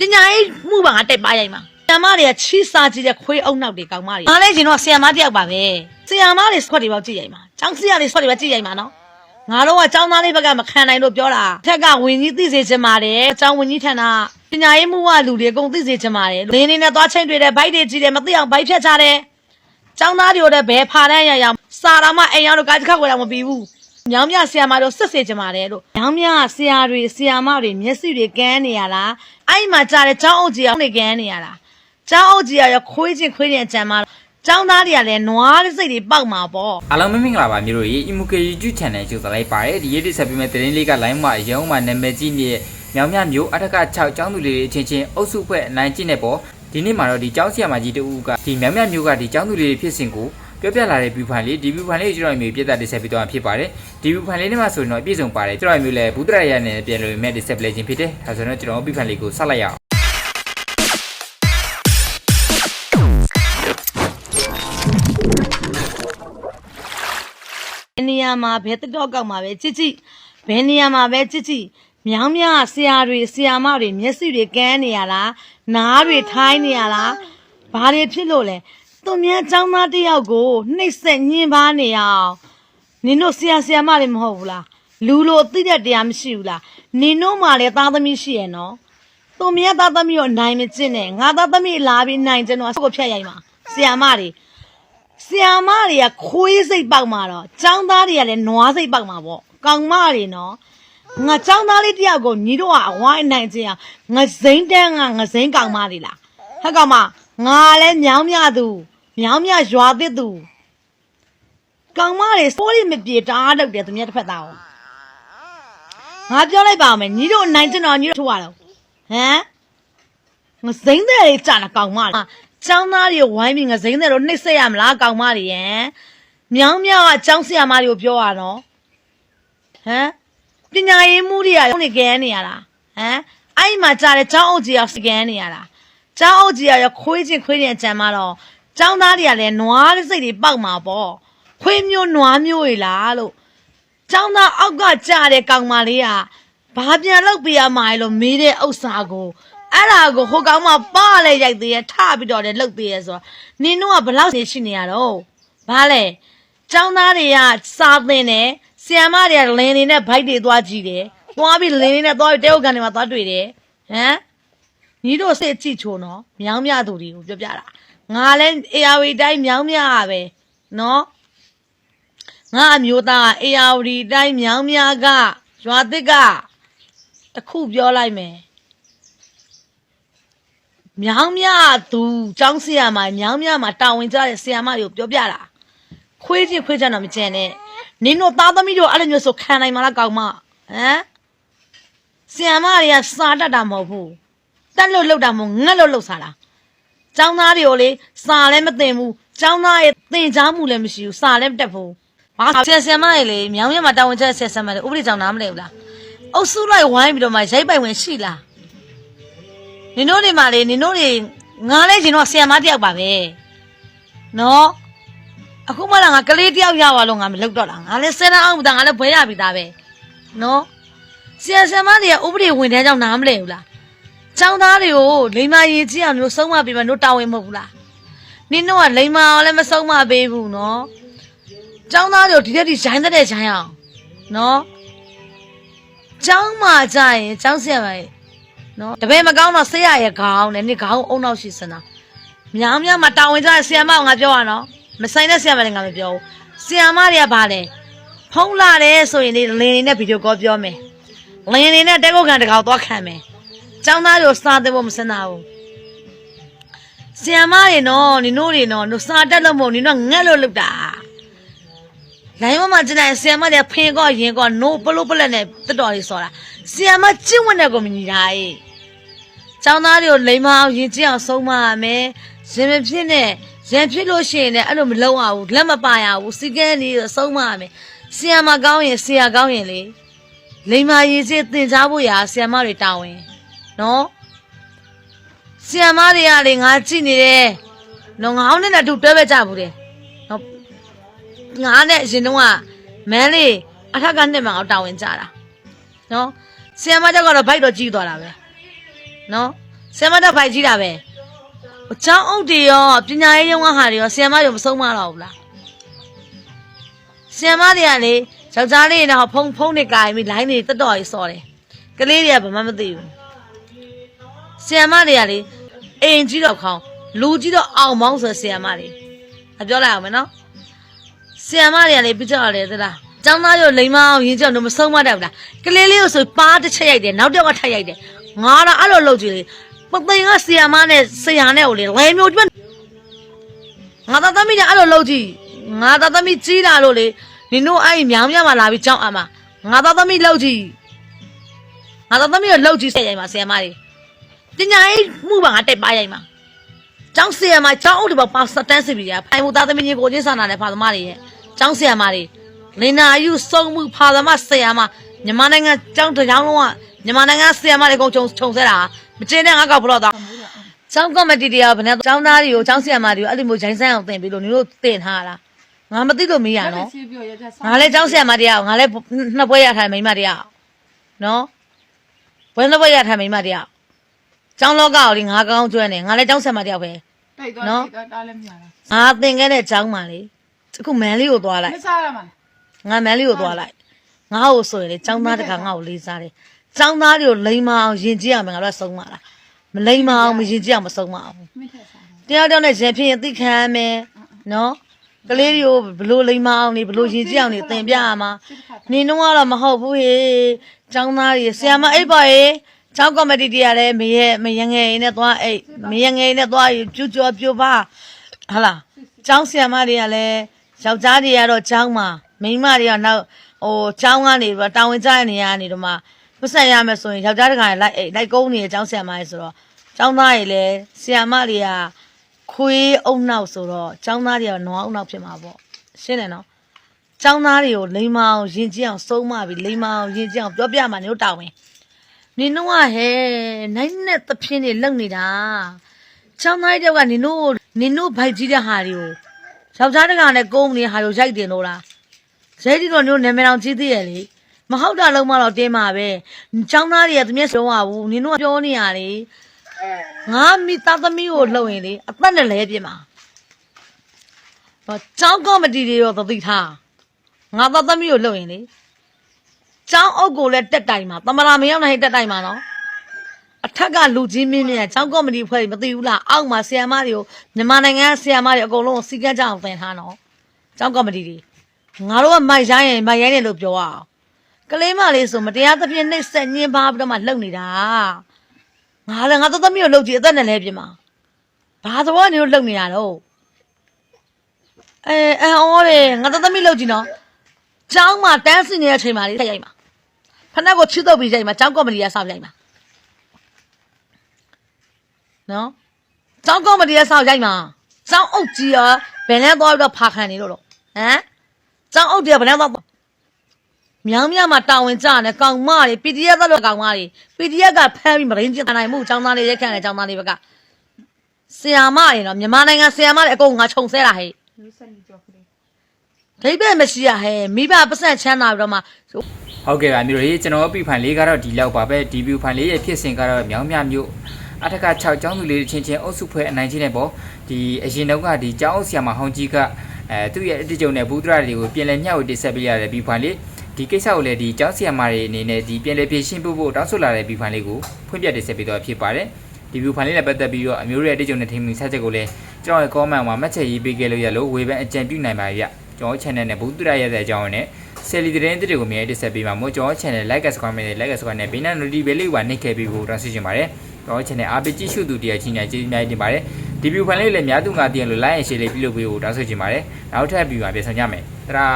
ပညာရေးမှုပါငါတက်ပါရိုက်မှာဆီယမတွေကချီစာကြည့်တဲ့ခွေးအုံနောက်တွေကောင်းမတွေငါလည်းရှင်တော့ဆီယမတယောက်ပါပဲဆီယမတွေဆွတ်တွေပေါ့ကြည့်ရိုက်မှာကျောင်းဆီယတွေဆွတ်တွေပဲကြည့်ရိုက်မှာနော်ငါတို့ကကျောင်းသားလေးဘက်ကမခံနိုင်လို့ပြောတာထက်ကဝင်ကြီးသိစေချင်ပါတယ်ကျောင်းဝင်ကြီးထန်တာပညာရေးမှုကလူတွေအကုန်သိစေချင်ပါတယ်လင်းနေနဲ့သွားချင်းတွေ့တယ်ဘိုက်တွေကြည့်တယ်မသိအောင်ဘိုက်ဖြတ်ချတယ်ကျောင်းသားတွေကိုလည်းဘယ်ဖာတန်းရရစာရမအိမ်ရောက်တော့ကားတစ်ခါဝယ်တော့မပြီးဘူး။ မြောင်းမြဆရာမတို့စစ်စေချင်ပါတယ်လို့။မြောင်းမြဆရာတွေဆရာမတွေမျက်စိတွေကန်းနေရလား။အဲ့မှာကြားတဲ့ကျောင်းအုပ်ကြီးအောင်နေကန်းနေရလား။ကျောင်းအုပ်ကြီးကရခွေးချင်းခွေးချင်းအကြံမှာကျောင်းသားတွေကလည်းနွားတဲ့စိတ်တွေပေါက်မှာပေါ့။အားလုံးမင်္ဂလာပါမျိုးတို့ရေ Imuke YouTube Channel ကျိုးစားလိုက်ပါတယ်ဒီရက်ဒီဆက်ပြီးမဲ့သတင်းလေးက line မှာရုံးမှာနာမည်ကြီးနေတဲ့မြောင်မြမျိုးအထက်က6ကျောင်းသူလေးတွေအချင်းချင်းအုပ်စုဖွဲ့အနိုင်ကျင့်တဲ့ပေါ်ဒီနေ့မှာတော့ဒီကျောင်းဆရာမကြီးတူကဒီမြောင်မြမျိုးကဒီကျောင်းသူလေးတွေဖြစ်စဉ်ကို ပြောပြလာတဲ့ view file လေးဒီ view file လေးကိုကျွန်တော်မျိုးပြသတင်ဆက်ပြီးတော့ဖြစ်ပါတယ်ဒီ view file လေးနဲ့မှာဆိုရင်တော့အပြည့်စုံပါတယ်ကျွန်တော်မျိုးလည်းဘူးတရရနဲ့ပြန်လို့မဲ့ display ခြင်းဖြစ်တယ်ဒါဆိုတော့ကျွန်တော် view file လေးကိုဆက်လိုက်ရအောင်ဘယ်နေရာမှာဘယ်တက်တော့ကောက်မှာပဲကြည့်ကြည့်ဘယ်နေရာမှာပဲကြည့်ကြည့်မြောင်းမြဆရာတွေဆရာမတွေမျက်စိတွေကန်းနေရလားနားတွေထိုင်းနေရလားဘာတွေဖြစ်လို့လဲ သူများចောင်းသားတစ်ယောက်ကိုနှိပ်စက်ညှင်းပါနေအောင်နင်တို့ဆရာဆရာမတွေမဟုတ်ဘူးလားလူလိုသိတဲ့တရားမရှိဘူးလားနင်တို့မှလည်းသားသမီးရှိရဲ့နော်သူများသားသမီးကိုနိုင်မကျင့်နဲ့ငါသားသမီးလာပြီးနိုင်ကျင်တော့ကိုဖြတ်ရိုက်မှာဆရာမတွေ ဆီယာမတွေကခွေးစိတ်ပေါက်မှာတော့ចောင်းသားတွေကလည်းနွားစိတ်ပေါက်မှာပေါ့ကောင်မတွေနော်ငါចောင်းသားလေးတယောက်ကိုညီတို့ကအဝိုင်းနိုင်ချင်းအောင်ငါစိမ့်တန်းကငါစိမ့်ကောင်မတွေလားဟဲ့ကောင်မငါလည်းမြောင်းမြသူ မြောင်းမြရွာသစ်သူကောင်မတွေစိုးရိမ်မပြေတအားလုပ်တယ်သူများတစ်ဖက်သားအောင်ငါပြောလိုက်ပါမယ်ညီတို့နိုင်ချင်းတော့ညီတို့ထိုးရတော့ဟမ် ငစိမ့်တဲ့လေးကြာတာကောင်မလေးចောင်းသားတွေဝိုင်းပြီးငစိမ့်တဲ့တို့နှိပ်စက်ရမလားကောင်မတွေယံမြောင်းမြောင်းကចောင်းဆရာမတွေကိုပြောရတော့ဟမ်ပညာရေးမှုတွေကရုံးနေကြရနေရလားဟမ်အဲ့ဒီမှာကြာတဲ့ចောင်းအုပ်ကြီးကစကန်နေရလားចောင်းအုပ်ကြီးကရခွေးချင်းခွေးချင်းအကြံမှာတော့ ចောင်းသားတွေကလည်းနွားတဲ့စိတ်တွေပေါက်မှာပေါ့ခွေးမျိုးနွားမျိုးတွေလားလို့ကျောင်းသားအောက်ကကြာတဲ့ကောင်မလေးကဘာပြန်လုပ်ပြရမှာလဲလို့မေးတဲ့ဥစ္စာကိုအဲ့ဒါကိုဟိုကောင်မပါလဲရိုက်သေးရထပြီးတော့လည်းလှုပ်သေးရဆိုတော့နင်တို့ကဘလောက်နေရှိနေရတော့ဘာလဲကျောင်းသားတွေကစားသင်တယ်ဆီယမ်မတွေကလင်းနေနဲ့ဘိုက်တွေသွားကြည့်တယ်သွားပြီးလင်းနေနဲ့သွားပြီးတဲဟုတ်ကန်တွေမှာသွားတွေ့တယ်ဟမ်ညီတို့စိတ်ကြည့်ချိုးနော်မြောင်းမြသူတွေကိုပြောပြတာ ငါလဲအေယာဝီတိုင်းမြောင်းမြရပဲနော်ငါအမျိုးသားအေယာဝတီတိုင်းမြောင်းများကရွာသစ်ကတခုပြောလိုက်မယ်မြောင်းမြသူចောင်းဆရာမမြောင်းမြမှာတာဝန်ကျတဲ့ဆရာမတွေကိုပြောပြတာခွေးချင်းခွေးချမ်းတော့မကြံနဲ့နင်တို့သားသမီးတို့အဲ့လိုမျိုးဆိုခံနိုင်မလားကောင်မဟမ်ဆရာမတွေကစားတတ်တာမဟုတ်ဘူးတက်လို့လောက်တာမဟုတ်ငတ်လို့လောက်စားတာ ចောင်းသားတွေကိုလေစာလည်းမတင်ဘူးចောင်းသားရဲ့သင်ကြားမှုလည်းမရှိဘူးစာလည်းမတက်ဘူးဘာဆရာဆရာမတွေလေမြောင်းမြတ်မှာတာဝန်ကျဆရာဆရာမတွေဥပဒေကြောင့်နားမလဲဘူးလားအုပ်စုလိုက်ဝိုင်းပြီးတော့မှရိုက်ပိုင်ဝင်ရှိလားနင်တို့တွေမှာလေနင်တို့တွေငါလဲကျင်တော့ဆရာမတယောက်ပါပဲနော်အခုမှလာငါကလေးတယောက်ရသွားလို့ငါမလုပ်တော့တာငါလဲစနေအောင်မသားငါလဲဘွဲရပြီသားပဲနော်ဆရာဆရာမတွေကဥပဒေဝင်တဲ့ကြောင့်နားမလဲဘူးလား ចောင်းသားတွေကိုလိမ္မာရေးကြီးအောင်လို့ဆုံးမပေးမှတို့တာဝန်မဟုတ်ဘူးလားနင်တို့ကလိမ္မာအောင်လည်းမဆုံးမပေးဘူးနော်ចောင်းသားတွေကိုဒီတက်ဒီရိုင်းတဲ့ရိုင်းအောင်နော်ចောင်းမှာကြရင်ចောင်းဆရာမရဲ့နော်တပည့်မကောင်းတော့ဆေးရရဲ့ခေါင်းနဲ့နေ့ခေါင်းအုံနောက်ရှိစနာမြောင်မြောင်မှာတာဝန်ကျတဲ့ဆရာမကငါပြောရနော်မဆိုင်တဲ့ဆရာမလည်းငါမပြောဘူးဆရာမတွေကဘာလဲဖုံးလာတယ်ဆိုရင်လေလင်းနေနဲ့ဗီဒီယိုကောပြောမယ်လင်းနေနဲ့တဲကုတ်ကန်တကောက်သွားခံမယ် ចောင်းသားတို့စားတဲ့ဖို့မစနာဘူးဆီယမတွေနော်နင်တို့တွေနော်တို့စားတက်လို့မဟုတ်နင်တို့ငက်လို့လုပ်တာလိုင်းမမကျန်တဲ့ဆီယမတွေဖင်ကောရင်ကောနိုးပလို့ပလက်နဲ့တက်တော်လေးစော်တာဆီယမကျင့်ဝင်တဲ့ကိုမညီတာအေးចောင်းသားတွေကိုလိမ္မာအောင်ရင်ကျင့်အောင်ဆုံးမရမယ်ရင်မဖြစ်နဲ့ရင်ဖြစ်လို့ရှိရင်လည်းအဲ့လိုမလုံးအောင်လက်မပါရဘူးစီကဲနေဆုံးမရမယ်ဆီယမကောင်းရင်ဆီယကောင်းရင်လေလိမ္မာရေးစစ်သင်ကြားဖို့ရာဆီယမတွေတာဝန် နော်ဆီယမတွေကလေငါကြည့်နေတယ်နော်ငါအောင်နဲ့တူတွဲပဲကြဘူးတယ်နော်ငါနဲ့အရင်တော့ကမန်းလေးအထက်ကနှစ်မှအောင်တာဝန်ကြတာနော်ဆီယမကြောက်ကတော့ဘိုက်တော့ကြီးသွားတာပဲနော်ဆရာမတက်ဖိုက်ကြီးတာပဲအချောင်းအုပ်တွေရောပညာရေးရုံးကဟာတွေရောဆရာမတွေမဆုံးမတော့ဘူးလားဆရာမတွေကလေယောက်ျားလေးတွေတော့ဖုံဖုံးနေကြရင်ပြီးလိုင်းတွေတက်တော်ကြီးစော်တယ်ကလေးတွေကဘာမှမသိဘူး ဆရာမတွေကလေအိမ်ကြီးတော့ခေါင်းလူကြီးတော့အောင်မောင်းဆိုဆရာမတွေအပြောလိုက်အောင်မယ်နော်ဆရာမတွေကလေပြကြရတယ်သလားကျောင်းသားရောလိန်မအောင်ရင်းကြောင်တော့မဆုံးမတတ်ဘူးလားကလေးလေးကိုဆိုပါတစ်ချက်ရိုက်တယ်နောက်တစ်ယောက်ကထပ်ရိုက်တယ်ငါတော့အဲ့လိုလုပ်ကြည့်လေပသိမ်ကဆရာမနဲ့ဆရာနဲ့ကိုလေလဲမျိုးဒီငါသားသမီးကအဲ့လိုလုပ်ကြည့်ငါသားသမီးကြီးလာလို့လေနင်တို့အဲ့မြောင်မြောင်မှလာပြီးကြောင်းအမငါသားသမီးလုပ်ကြည့်ငါသားသမီးကိုလုပ်ကြည့်ဆက်ရိုက်မှာဆရာမတွေ ပညာရေးမှုပါငါတက်ပါရိုက်မှာကျောင်းဆရာမကျောင်းအုပ်တွေပါပါစတန်းစစ်ပြီးရဖိုင်မှုသားသမီးကြီးကိုချင်းစာနာတဲ့ဖာသမားတွေရဲ့ကျောင်းဆရာမတွေလင်နာယူစုံမှုဖာသမားဆရာမမြန်မာနိုင်ငံကျောင်းတစ်ကျောင်းလုံးကမြန်မာနိုင်ငံဆရာမတွေအကုန်ခြုံခြုံဆဲတာမကျင်းတဲ့ငါကောက်ဘလို့တော့ကျောင်းကောမတီတွေကဘယ်နဲ့ကျောင်းသားတွေကိုကျောင်းဆရာမတွေကိုအဲ့လိုမျိုးဂျိုင်းဆန်းအောင်သင်ပြီးလို့နင်တို့သင်ထားတာငါမသိလို့မေးရနော်စီပြောရတဲ့ဆောငါလည်းကျောင်းဆရာမတရားငါလည်းနှစ်ပွဲရထားမိန်းမတရားနော်ဘယ်နှစ်ပွဲရထားမိန်းမတရား ကျောင်းလောကကိုလေငါကောင်းကျွမ်းတယ်ငါလည်းကျောင်းဆရာမတရားပဲ တိုက်တော့တိုက်တော့တားလည်းမရလားငါသင်ခဲ့တဲ့ကျောင်းမှာလေအခုမန်လေးကိုသွားလိုက် မစားရမှာငါမန်လေးကိုသွားလိုက်ငါ့ကိုဆိုရင်လေကျောင်းသားတခါငါ့ကိုလေးစားတယ်ကျောင်းသားတွေကိုလိန်မအောင်ယဉ်ကျေးအောင်ငါတို့ကဆုံးမလားမလိန်မအောင်မယဉ်ကျေးအောင်မဆုံးမအောင်မင်းထက်စားတော့တရားတောင်းနဲ့ရင်ဖြစ်ရင်သိခံရမယ်နော်ကလေးတွေကိုဘလို့လိမ္မာအောင်နေဘလို့ရင်ကြည့်အောင်နေသင်ပြရမှာနေတော့ကတော့မဟုတ်ဘူးဟေចောင်းသားတွေဆရာမအိပ်ပါရေ ချောင်းကောမဒီတရားလည်းမရဲ့မရငယ်ရင်နဲ့သွားအဲ့မရငယ်ရင်နဲ့သွားကျူးကျော်ပြိုပါဟလာချောင်းဆရာမတွေကလည်းယောက်ျားတွေကတော့ချောင်းမှာမိန်းမတွေကနောက်ဟိုချောင်းကနေပြီးတော့တာဝန်ကျတဲ့နေရာကနေတော့မှပတ်ဆက်ရမယ်ဆိုရင်ယောက်ျားတခါလိုက်လိုက်ကုန်းနေချောင်းဆရာမတွေဆိုတော့ချောင်းသားတွေလည်းဆရာမတွေကခွေးအုံနောက်ဆိုတော့ចောင်းသားတွေကနွားအုံနောက်ဖြစ်မှာပေါ့ရှင်းတယ်နော်ចောင်းသားတွေကိုလိမ္မာအောင်ယဉ်ကျေးအောင်ဆုံးမပြီးလိမ္မာအောင်ယဉ်ကျေးအောင်ပြောပြမှာမျိုးတာဝန် နင်တို့ကဟဲ့နိုင်နဲ့သဖြင်းတွေလုံနေတာចောင်းသားတွေကနင်တို့နင်တို့ဘိုက်ကြီးတဲ့ဟာတွေကိုယောက်ျားတကောင်နဲ့ကုန်းနေဟာတွေကိုရိုက်တင်လို့လားရိုက်တင်တော့နင်တို့နာမည်အောင်ကြီးသေးရဲ့လေမဟုတ်တာလုံးမတော့တင်းမှာပဲចောင်းသားတွေကသမီးဆုံးရဘူးနင်တို့ကပြောနေရလေငါမိသားသမီးကိုလှုပ်ရင်လေအသက်နဲ့လဲပြစ်မှာဟောကျောင်းကောမတီတွေရောသတိထားငါသားသမီးကိုလှုပ်ရင်လေ ကျောင်းအုပ်ကိုလည်းတက်တိုင်မှာတမရာမရောက်နိုင်တက်တိုင်မှာနော်အထက်ကလူကြီးမင်းမြတ်ကျောင်းကောမတီဖွဲ့ပြီးမသိဘူးလားအောက်မှာဆီယမ်မတွေကိုမြန်မာနိုင်ငံဆီယမ်မတွေအကုန်လုံးစီကန်းကြအောင်သင်ထားနော်ကျောင်းကောမတီတွေငါတို့ကမိုက်ရိုင်းရင်မိုက်ရိုင်းတယ်လို့ပြောရအောင်ကလေးမလေးဆိုမတရားသဖြင့်နှိပ်စက်ညှင်းပါပြီးတော့မှလှုပ်နေတာငါလည်းငါသသမီးကိုလှုပ်ကြည့်အသက်နဲ့လဲပြင်မှာဘာသဘောနေလို့လှုပ်နေရတော့အဲအန်အောတယ်ငါသသမီးလှုပ်ကြည့်နော်ကျောင်းမှာတန်းစင်နေတဲ့အချိန်မှာလေးထက်ရိုက်မှာ ဖနက်ကိုချစ်တော့ပြီးရိုက်မှာကျောင်းကော်မတီကစောင့်ရိုက်မှာနော်ကျောင်းကော်မတီကစောင့်ရိုက်မှာကျောင်းအုပ်ကြီးရောဘယ်နဲ့သွားပြီးတော့ဖာခံနေလို့တော့ဟမ်ကျောင်းအုပ်တွေကဘယ်နဲ့သွားမြောင်မြမှာတာဝန်ကြတယ်ကောင်မတွေ PDF သက်လို့ကောင်မတွေ PDF ကဖမ်းပြီးမရင်းကျန်နိုင်မှုចောင်းသားလေးရက်ခန့်တဲ့ចောင်းသားလေးဘက်ကဆီယာမရေနော်မြန်မာနိုင်ငံဆီယာမတွေအကုန်ငါခြုံဆဲတာဟဲ့လူစက်နေကြောက်ကလေးဒိဗက်မရှိရဟဲ့မိဘပတ်စံချမ်းသာပြီးတော့မှ ဟုတ်ကဲ့ပါမျိုးတို့ကျွန်တော်ပြဖိုင်လေးကတော့ဒီလောက်ပါပဲဒီဗျူဖိုင်လေးရဲ့ဖြစ်စဉ်ကတော့မြောင်းမြမျိုးအထက်က6ကျောင်းသူလေးချင်းချင်းအုပ်စုဖွဲ့အနိုင်ချင်းနဲ့ပေါ့ဒီအရင်တော့ကဒီကျောင်းအုပ်ဆရာမဟောင်းကြီးကအဲသူ့ရဲ့အတိအကျုံနဲ့ဘူးဒရတွေကိုပြင်လည်မျှဝေတင်ဆက်ပေးရတဲ့ဗျူဖိုင်လေးဒီကိစ္စကိုလည်းဒီကျောင်းဆရာမတွေအနေနဲ့ဒီပြင်လည်ဖြည့်ရှင်းဖို့ဖို့တောင်းဆိုလာတဲ့ဗျူဖိုင်လေးကိုဖွင့်ပြတင်ဆက်ပေးတော့ဖြစ်ပါတယ်ဒီဗျူဖိုင်လေးနဲ့ပတ်သက်ပြီးတော့အမျိုးရဲ့အတိအကျုံနဲ့ထိမှန်ဆက်ချက်ကိုလည်းကျွန်တော်ရဲ့ comment မှာမှတ်ချက်ရေးပေးခဲ့လို့ရလို့ဝေဖန်အကြံပြုနိုင်ပါရဲ့ကျွန်တော် channel နဲ့ဘူးဒရရဲ့တဲ့အကြောင်းနဲ့ ဆယ်လီတဲ့တဲ့တွေကိုမြဲတက်ဆက်ပေးပါမို့ကျွန်တော် channel like subscribe နဲ့ like subscribe နဲ့ဘေးနာ notification လေးပါနှိပ်ခဲ့ပြီးဖို့တောင်းဆိုချင်ပါတယ်ကျွန်တော် channel အားပေးကြည့်ရှုသူတရားချင်းညာကျေးဇူးများတင်ပါတယ်ဒီ view file လေးလည်းများသူငါတည်ရလို့ like and share လေးပြုလုပ်ပေးဖို့တောင်းဆိုချင်ပါတယ်နောက်ထပ် view မှာပြန်ဆောင်ကြမယ်တရာ